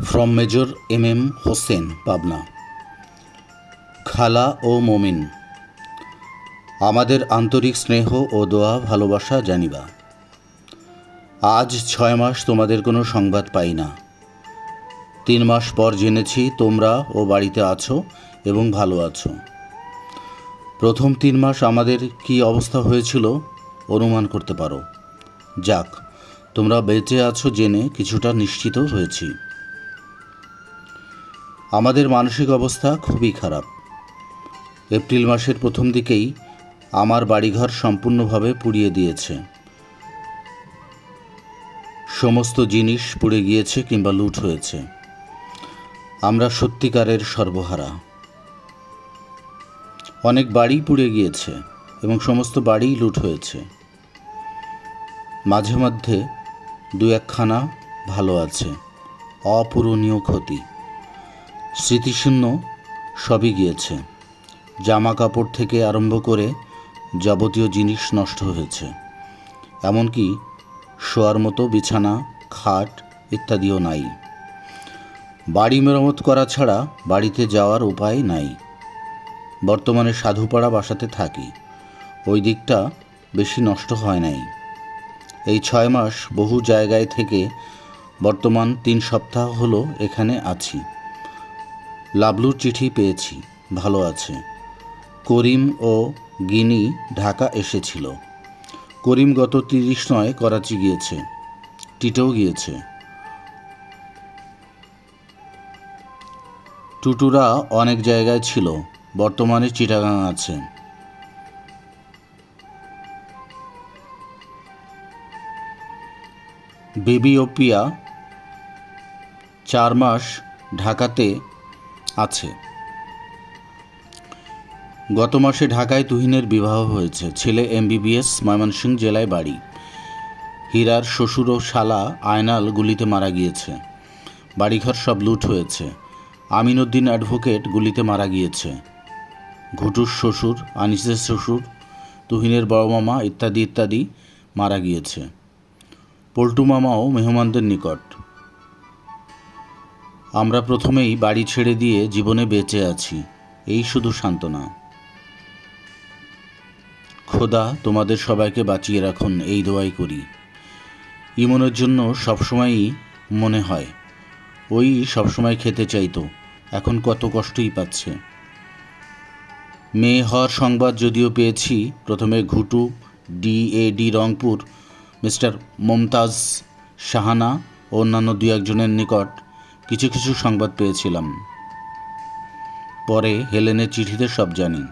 From major M M Hossain Pabna খালা ও মমিন, আমাদের আন্তরিক স্নেহ ও দোয়া, ভালোবাসা জানিবা। আজ ছয় মাস তোমাদের কোনো সংবাদ পাই না। তিন মাস পর জেনেছি তোমরা ও বাড়িতে আছো এবং ভালো আছো। প্রথম তিন মাস আমাদের কি অবস্থা হয়েছিল অনুমান করতে পারো। যাক, তোমরা বেঁচে আছো জেনে কিছুটা নিশ্চিত হয়েছি। আমাদের মানসিক অবস্থা খুবই খারাপ। এপ্রিল মাসের প্রথম দিকেই আমার বাড়িঘর সম্পূর্ণভাবে পুড়িয়ে দিয়েছে। সমস্ত জিনিস পুড়ে গিয়েছে কিংবা লুট হয়েছে। আমরা সত্যিকারের সর্বহারা। অনেক বাড়ি পুড়ে গিয়েছে এবং সমস্ত বাড়ি লুট হয়েছে। মাঝে মধ্যে দু একখানা ভালো আছে। অপূরণীয় ক্ষতি। স্মৃতিশূন্য সবই গিয়েছে। জামা কাপড় থেকে আরম্ভ করে যাবতীয় জিনিস নষ্ট হয়েছে। এমনকি শোয়ার মতো বিছানা, খাট ইত্যাদিও নাই। বাড়ি মেরামত করা ছাড়া বাড়িতে যাওয়ার উপায় নাই। বর্তমানে সাধুপাড়া বাসাতে থাকি। ওই দিকটা বেশি নষ্ট হয় নাই। এই ছয় মাস বহু জায়গায় থেকে বর্তমান তিন সপ্তাহ হলো এখানে আছি। লাবলুর চিঠি পেয়েছি, ভালো আছে। করিম ও গিনি ঢাকা এসেছিল। করিম গত তিরিশ নয় করাচি গিয়েছে। টিটোও গিয়েছে। টুটুরা অনেক জায়গায় ছিল, বর্তমানে চিটাগাং আছে। বেবি ও পিয়া চার মাস ঢাকাতে আছে। গত মাসে ঢাকায় তুহিনের বিবাহ হয়েছে। ছেলে এমবিবিএস, ময়মনসিংহ জেলায় বাড়ি। হীরার শ্বশুর ও শালা আয়নাল গুলিতে মারা গিয়েছে। বাড়িঘর সব লুট হয়েছে। আমিনুদ্দিন অ্যাডভোকেট গুলিতে মারা গিয়েছে। ঘুটুর শ্বশুর, আনিসের শ্বশুর, তুহিনের বড় মামা ইত্যাদি ইত্যাদি মারা গিয়েছে। পল্টু মামাও মেহমানদের নিকট। আমরা প্রথমেই বাড়ি ছেড়ে দিয়ে জীবনে বেঁচে আছি। এই শুধু সান্ত্বনা। খোদা, তোমাদের সবাইকে বাঁচিয়ে রাখুন, এই দোয়াই করি। ইমনের জন্য সবসময়ই মনে হয়, ওই সবসময় খেতে চাইতো, এখন কত কষ্টই পাচ্ছে। মেয়ে হওয়ার সংবাদ যদিও পেয়েছি, প্রথমে ঘুটু ডিএডি রংপুর, মিস্টার মমতাজ শাহানা ও অন্যান্য দু একজনের নিকট। কিছু কিছু সংবাদ পেয়েছিলাম। পরে হেলেনের চিঠিতে সব জানি।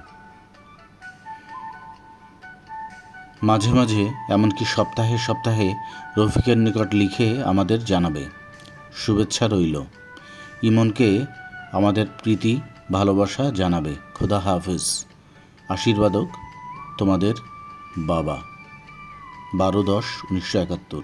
মাঝে মাঝে, এমনকি সপ্তাহে সপ্তাহে, রফিকের নিকট লিখে আমাদের জানাবে। শুভেচ্ছা রইল। ইমনকে আমাদের প্রীতি, ভালোবাসা জানাবে। খোদা হাফেজ। আশীর্বাদক তোমাদের বাবা। বারো দশ উনিশশো একাত্তর।